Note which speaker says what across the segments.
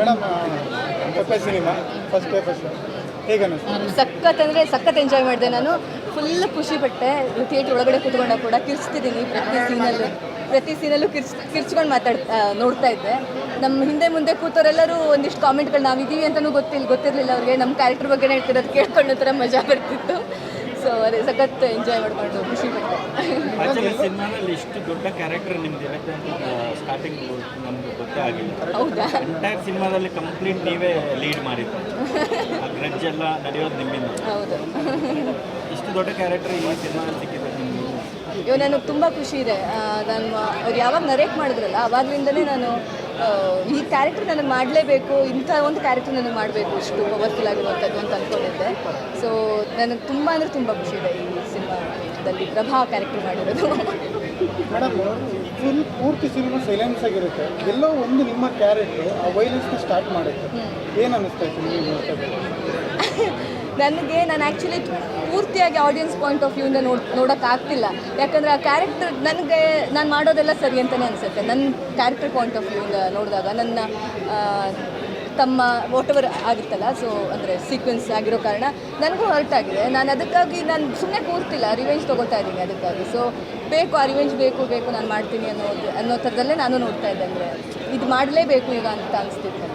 Speaker 1: Madam ಸಿನಿಮಾ first day first ಹೇಗೆ ಅನ್ನಿಸ್ತು
Speaker 2: ಸಖತ್ ಅಂದರೆ ಸಖತ್ ಎಂಜಾಯ್ ಮಾಡಿದೆ ನಾನು. ಫುಲ್ ಖುಷಿ ಪಟ್ಟೆ. ಥಿಯೇಟರ್ ಒಳಗಡೆ ಕುತ್ಕೊಂಡ ಕೂಡ ಕಿರ್ಚ್ತಿದ್ದೀನಿ ಪ್ರತಿ ಸೀನಲ್ಲೂ ಪ್ರತಿ ಸೀನಲ್ಲೂ ಕಿರ್ಚ್, ಕಿರ್ಚ್ಕೊಂಡು ಮಾತಾಡ್ ನೋಡ್ತಾ ಇದ್ದೆ. ನಮ್ಮ ಹಿಂದೆ ಮುಂದೆ ಕೂತವರೆಲ್ಲರೂ ಒಂದಿಷ್ಟು ಕಾಮೆಂಟ್ಗಳು ನಾವಿದ್ದೀವಿ ಅಂತಲೂ ಗೊತ್ತಿಲ್ಲ ಗೊತ್ತಿರಲಿಲ್ಲ ಅವ್ರಿಗೆ. ನಮ್ಮ ಕ್ಯಾರೆಕ್ಟರ್ ಬಗ್ಗೆ ಹೇಳ್ತಿರೋದು ಕೇಳ್ಕೊಂಡು ಥರ ಮಜಾ ಬರ್ತಿತ್ತು. ಸೊ ಅದೇ ಸಖತ್ ಎಂಜಾಯ್ ಮಾಡಿಕೊಂಡು ಖುಷಿ ಪಟ್ಟೆ.
Speaker 3: ಸಿನಿಮಾದಲ್ಲಿ ಇಷ್ಟು ದೊಡ್ಡ ಕ್ಯಾರೆಕ್ಟರ್ ನಿಮ್ದು ಇರುತ್ತೆ ಅಂತ ಸ್ಟಾರ್ಟಿಂಗ್ ನಮ್ಗೆ ಗೊತ್ತೇ ಆಗಿಲ್ಲ.
Speaker 2: ಹೌದಾ?
Speaker 3: ಎಂಟೈರ್ ಸಿನಿಮಾದಲ್ಲಿ ಕಂಪ್ಲೀಟ್ ನೀವೇ ಲೀಡ್ ಮಾಡಿದ್ದು. ಆ ಗ್ರಜ್ ಎಲ್ಲ ನಡೆಯೋದು ನಿಮ್ಮಿಂದ.
Speaker 2: ಹೌದು.
Speaker 3: ಇಷ್ಟು ದೊಡ್ಡ ಕ್ಯಾರೆಕ್ಟರ್ ಈ ಸಿನಿಮಾದಲ್ಲಿ ಸಿಕ್ಕಿದೆ ನಿಮ್ಗೆ
Speaker 2: ಇವಾಗ ನನಗೆ ತುಂಬ ಖುಷಿ ಇದೆ. ನಾನು ಅವ್ರು ಯಾವಾಗ ನರೇಟ್ ಮಾಡಿದ್ರಲ್ಲ ಅವಾಗಲಿಂದಲೇ ನಾನು ಈ ಕ್ಯಾರೆಕ್ಟರ್ ನನಗೆ ಮಾಡಲೇಬೇಕು ಇಂಥ ಒಂದು ಕ್ಯಾರೆಕ್ಟರ್ ನನಗೆ ಮಾಡಬೇಕು ಇಷ್ಟು ಪವರ್ಫುಲ್ ಆಗಿರುವಂಥದ್ದು ಅಂತ ಅಂದ್ಕೊಂಡಿದ್ದೆ ಸೊ ನನಗೆ ತುಂಬ ಅಂದರೆ ತುಂಬ ಖುಷಿ ಇದೆ ಈ ಸಿನಿಮಾದಲ್ಲಿ ಪ್ರಭಾ ಕ್ಯಾರೆಕ್ಟರ್ ಮಾಡಿರೋದು.
Speaker 1: ಮೇಡಮ್ ಫುಲ್ ಪೂರ್ತಿ ಸಿನಿಮಾ ಸೈಲೆನ್ಸ್ ಆಗಿರುತ್ತೆ. ಎಲ್ಲೋ ಒಂದು ನಿಮ್ಮ ಕ್ಯಾರೆಕ್ಟರ್ ಆ ವೈಲೆನ್ಸ್ನ ಸ್ಟಾರ್ಟ್ ಮಾಡುತ್ತೆ. ಏನು ಅನ್ನಿಸ್ತಾ ಇತ್ತು ನೀವು ನೋಡ್ತಾ ಇದ್ದಾಗ?
Speaker 2: ನನಗೆ, ನಾನು ಆ್ಯಕ್ಚುಲಿ ಪೂರ್ತಿಯಾಗಿ ಆಡಿಯನ್ಸ್ ಪಾಯಿಂಟ್ ಆಫ್ ವ್ಯೂಯಿಂದ ನೋಡ್ ನೋಡೋಕ್ಕಾಗ್ತಿಲ್ಲ ಯಾಕಂದರೆ ಆ ಕ್ಯಾರೆಕ್ಟರ್ ನನಗೆ, ನಾನು ಮಾಡೋದೆಲ್ಲ ಸರಿ ಅಂತಲೇ ಅನಿಸುತ್ತೆ. ನನ್ನ ಕ್ಯಾರೆಕ್ಟರ್ ಪಾಯಿಂಟ್ ಆಫ್ ವ್ಯೂಯಿಂದ ನೋಡಿದಾಗ, ನನ್ನ ತಮ್ಮ ವಾಟ್ ಆಗಿತ್ತಲ್ಲ ಸೊ ಅಂದರೆ ಸೀಕ್ವೆನ್ಸ್ ಆಗಿರೋ ಕಾರಣ ನನಗೂ ಹರ್ಟ್ ಆಗಿದೆ. ನಾನು ಅದಕ್ಕಾಗಿ, ನಾನು ಸುಮ್ಮನೆ ಕೂರ್ತಿಲ್ಲ ರಿವೆಂಜ್ ತೊಗೋತಾ ಇದ್ದೀನಿ ಅದಕ್ಕಾಗಿ. ಸೊ ಬೇಕು, ಆ ರಿವೆಂಜ್ ಬೇಕು ಬೇಕು ನಾನು ಮಾಡ್ತೀನಿ ಅನ್ನೋದು, ಅನ್ನೋ ಥರದಲ್ಲೇ ನಾನು ನೋಡ್ತಾ ಇದ್ದೆ ಅಂದರೆ, ಇದು ಮಾಡಲೇಬೇಕು ಈಗ ಅಂತ ಅನಿಸ್ತಿತ್ತು.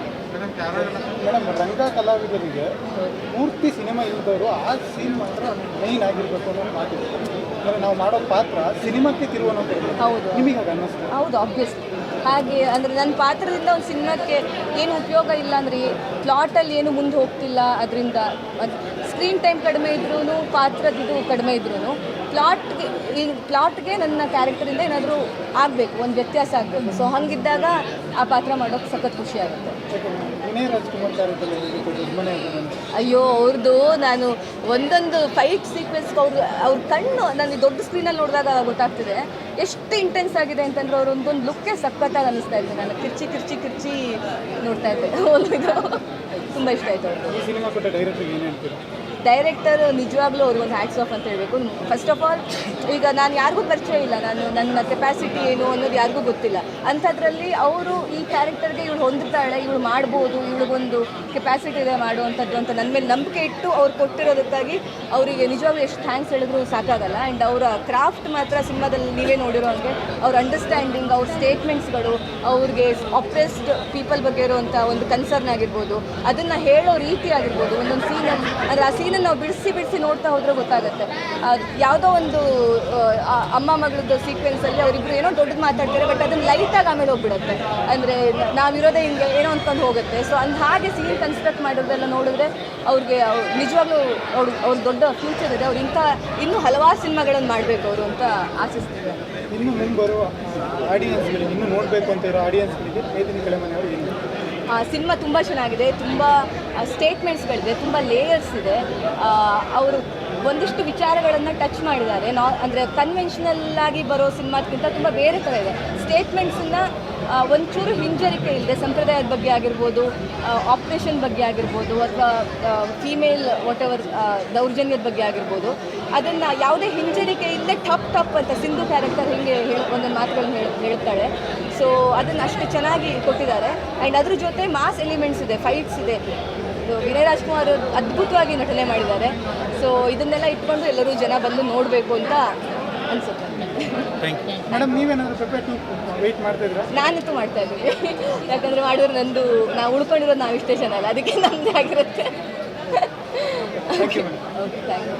Speaker 1: ಮೇಡಮ್ ರಂಗ ಕಲಾವಿದರಿಗೆ ಪೂರ್ತಿ ಸಿನಿಮಾ ಇಲ್ದವರು ಆ ಸೀನ್ ಮಾತ್ರ ಮೈನ್ ಆಗಿರ್ಬೇಕು ಅನ್ನೋ ಮಾತಿದೆ. ಅಂದರೆ ನಾವು ಮಾಡೋ ಪಾತ್ರ ಸಿನಿಮಾಕ್ಕೆ ತಿರುವನ್ನೋ
Speaker 2: ಹೌದು.
Speaker 1: ನಿಮಗೆ ಹಾಗೆ ಅನ್ನಿಸ್ತು?
Speaker 2: ಹೌದು ಆಬ್ವಿಯಸ್ಲಿ ಹಾಗೆ ಅಂದರೆ ನನ್ನ ಪಾತ್ರದಿಂದ ಒಂದು ಸಿನಿಮಾಕ್ಕೆ ಏನು ಉಪಯೋಗ ಇಲ್ಲ ಅಂದರೆ ಪ್ಲಾಟಲ್ಲಿ ಏನು ಮುಂದೆ ಹೋಗ್ತಿಲ್ಲ ಅದರಿಂದ. ಸ್ಕ್ರೀನ್ ಟೈಮ್ ಕಡಿಮೆ ಇದ್ರೂ ಪಾತ್ರದಿದು ಕಡಿಮೆ ಇದ್ರೂ ಪ್ಲಾಟ್ಗೆ ಈ ಪ್ಲಾಟ್ಗೆ ನನ್ನ ಕ್ಯಾರೆಕ್ಟರಿಂದ ಏನಾದರೂ ಆಗಬೇಕು ಒಂದು ವ್ಯತ್ಯಾಸ ಆಗಬೇಕು. ಸೊ ಹಂಗಿದ್ದಾಗ ಆ ಪಾತ್ರ ಮಾಡೋಕ್ಕೆ ಸಖತ್ ಖುಷಿ ಆಗುತ್ತೆ. ಅಯ್ಯೋ ಅವ್ರದ್ದು ನಾನು ಒಂದೊಂದು ಫೈಟ್ ಸೀಕ್ವೆನ್ಸ್ ಅವ್ರು ಅವ್ರ ಕಣ್ಣು ನನಗೆ ದೊಡ್ಡ ಸ್ಕ್ರೀನಲ್ಲಿ ನೋಡಿದಾಗ ಗೊತ್ತಾಗ್ತಿದೆ. ಎಷ್ಟು ಇಂಟೆನ್ಸ್ ಆಗಿದೆ ಅಂತಂದ್ರೆ ಅವ್ರ ಒಂದೊಂದು ಲುಕ್ಕೇ ಸಖತ್ತಾಗಿ ಅನ್ನಿಸ್ತಾ ಇದೆ. ನಾನು ಕಿರ್ಚಿ ಕಿರ್ಚಿ ಕಿರ್ಚಿ ನೋಡ್ತಾ ಇದ್ದೆ. ಇದು ತುಂಬ ಇಷ್ಟ ಆಯ್ತು
Speaker 1: ಸಿನಿಮಾ ಕೊಟ್ಟ ಡೈರೆಕ್ಟ್ರಿಗೆ ಏನು ಹೇಳ್ತೀರಾ?
Speaker 2: ಡೈರೆಕ್ಟರ್ ನಿಜವಾಗ್ಲೂ ಅವ್ರಿಗೊಂದು ಹ್ಯಾಟ್ಸ್ ಆಫ್ ಅಂತ ಹೇಳಬೇಕು. ಫಸ್ಟ್ ಆಫ್ ಆಲ್ ಈಗ ನಾನು ಯಾರಿಗೂ ಪರಿಚಯ ಇಲ್ಲ. ನಾನು ನನ್ನ ಕೆಪಾಸಿಟಿ ಏನು ಅನ್ನೋದು ಯಾರಿಗೂ ಗೊತ್ತಿಲ್ಲ. ಅಂಥದ್ರಲ್ಲಿ ಅವರು ಈ ಕ್ಯಾರೆಕ್ಟರ್ಗೆ ಇವಳು ಹೊಂದುತ್ತಾಳೆ ಇವಳು ಮಾಡ್ಬೋದು ಇವಳಿಗೊಂದು ಕೆಪಾಸಿಟಿ ಇದೆ ಮಾಡುವಂಥದ್ದು ಅಂತ ನನ್ನ ಮೇಲೆ ನಂಬಿಕೆ ಇಟ್ಟು ಅವ್ರು ಕೊಟ್ಟಿರೋದಕ್ಕಾಗಿ ಅವರಿಗೆ ನಿಜವಾಗ್ಲೂ ಎಷ್ಟು ಥ್ಯಾಂಕ್ಸ್ ಹೇಳಿದ್ರು ಸಾಕಾಗಲ್ಲ. ಆ್ಯಂಡ್ ಅವರ ಕ್ರಾಫ್ಟ್ ಮಾತ್ರ ಸಿನಿಮಾದಲ್ಲಿ ನೀವೇ ನೋಡಿರೋ ಹಾಗೆ ಅವ್ರ ಅಂಡರ್ಸ್ಟ್ಯಾಂಡಿಂಗ್ ಅವ್ರ ಸ್ಟೇಟ್ಮೆಂಟ್ಸ್ಗಳು ಅವ್ರಿಗೆ ಅಪ್ರೆಸ್ಡ್ ಪೀಪಲ್ ಬಗ್ಗೆ ಇರುವಂಥ ಒಂದು ಕನ್ಸರ್ನ್ ಆಗಿರ್ಬೋದು. ಅದನ್ನು ಹೇಳೋ ರೀತಿ ಆಗಿರ್ಬೋದು, ಒಂದೊಂದು ಸೀನ್ ಅಂದರೆ ಆ ಸೀನನ್ನು ನಾವು ಬಿಡಿಸಿ ಬಿಡಿಸಿ ನೋಡ್ತಾ ಹೋದ್ರೆ ಗೊತ್ತಾಗುತ್ತೆ. ಯಾವುದೋ ಒಂದು ಅಮ್ಮ ಮಗಳದ್ದು ಸೀಕ್ವೆನ್ಸಲ್ಲಿ ಅವರಿಬ್ರು ಏನೋ ದೊಡ್ಡದು ಮಾತಾಡ್ತಾರೆ ಬಟ್ ಅದನ್ನು ಲೈಟಾಗಿ ಆಮೇಲೆ ಹೋಗ್ಬಿಡುತ್ತೆ. ಅಂದರೆ ನಾವಿರೋದೇ ಹಿಂಗೆ ಏನೋ ಅಂದ್ಕೊಂಡು ಹೋಗುತ್ತೆ. ಸೊ ಅಂದ ಹಾಗೆ ಸೀನ್ ಕನ್ಸ್ಟ್ರಕ್ಟ್ ಮಾಡೋದೆಲ್ಲ ನೋಡಿದ್ರೆ ಅವ್ರಿಗೆ, ಅವ್ರು, ನಿಜವಾಗ್ಲೂ ಅವ್ರು, ಅವ್ರ ದೊಡ್ಡ ಫ್ಯೂಚರ್ ಇದೆ. ಅವ್ರು ಇಂಥ, ಇನ್ನೂ ಹಲವಾರು ಸಿನಿಮಾಗಳನ್ನು ಮಾಡಬೇಕು ಅವರು ಅಂತ ಆಶಿಸ್ತಿದ್ದಾರೆ
Speaker 1: ಇನ್ನು ಮುಂಬರುವ ಆಡಿಯನ್ಸ್ಗಳಿಗೆ ಇನ್ನು ನೋಡಬೇಕು ಅಂತ ಇರೋ ಆಡಿಯನ್ಸ್ಗಳಿಗೆ ಕಳೆ ಏನು
Speaker 2: ಸಿನಿಮಾ ತುಂಬ ಚೆನ್ನಾಗಿದೆ ತುಂಬ ಸ್ಟೇಟ್ಮೆಂಟ್ಸ್ಗಳಿದೆ ತುಂಬ ಲೇಯರ್ಸ್ ಇದೆ. ಅವರು ಒಂದಿಷ್ಟು ವಿಚಾರಗಳನ್ನು ಟಚ್ ಮಾಡಿದ್ದಾರೆ. ನಾ ಅಂದರೆ ಕನ್ವೆನ್ಷನಲ್ ಆಗಿ ಬರೋ ಸಿನಿಮಾಕ್ಕಿಂತ ತುಂಬ ಬೇರೆ ಥರ ಇದೆ. ಸ್ಟೇಟ್ಮೆಂಟ್ಸನ್ನು ಒಂಚೂರು ಹಿಂಜರಿಕೆ ಇಲ್ಲದೆ ಸಂಪ್ರದಾಯದ ಬಗ್ಗೆ ಆಗಿರ್ಬೋದು ಆಪ್ರೇಷನ್ ಬಗ್ಗೆ ಆಗಿರ್ಬೋದು, ಅಥವಾ ಫೀಮೇಲ್ ವಾಟ್ ಎವರ್ ದೌರ್ಜನ್ಯದ ಬಗ್ಗೆ ಆಗಿರ್ಬೋದು, ಅದನ್ನು ಯಾವುದೇ ಹಿಂಜರಿಕೆ ಇಲ್ಲದೆ ಟಪ್ ಟಪ್ ಅಂತ ಸಿಂಧು ಕ್ಯಾರೆಕ್ಟರ್ ಹಿಂಗೆ ಹೇಳಿ ಒಂದೊಂದು ಮಾತುಗಳನ್ನ ಹೇಳ, ಹೇಳ್ತಾಳೆ. ಸೊ ಅದನ್ನು ಅಷ್ಟು ಚೆನ್ನಾಗಿ ಕೊಟ್ಟಿದ್ದಾರೆ. ಆ್ಯಂಡ್ ಅದ್ರ ಜೊತೆ ಮಾಸ್ ಎಲಿಮೆಂಟ್ಸ್ ಇದೆ ಫೈಟ್ಸ್ ಇದೆ ಇದು. ವಿನಯ್ ರಾಜ್ಕುಮಾರ್ ಅದ್ಭುತವಾಗಿ ನಟನೆ ಮಾಡಿದ್ದಾರೆ. ಸೊ ಇದನ್ನೆಲ್ಲ ಇಟ್ಕೊಂಡು ಎಲ್ಲರೂ ಜನ ಬಂದು ನೋಡಬೇಕು ಅಂತ ಅನ್ಸುತ್ತೆ.
Speaker 1: ಮೇಡಮ್ ನೀವೇನಾದರೂ ವೆಯ್ಟ್ ಮಾಡ್ತಾ ಇದ್ದೀರಾ?
Speaker 2: ನಾನಂತೂ ಮಾಡ್ತಾ ಇದ್ದೀನಿ. ಯಾಕಂದರೆ ಮಾಡಿದ್ರೆ ನಂದು ನಾವು ಉಳ್ಕೊಂಡಿರೋದು ನಾವು ಇಷ್ಟೇ ಜನ ಅಲ್ಲ ಅದಕ್ಕೆ ನಮ್ಮದೇ ಆಗಿರುತ್ತೆ. Okay thank you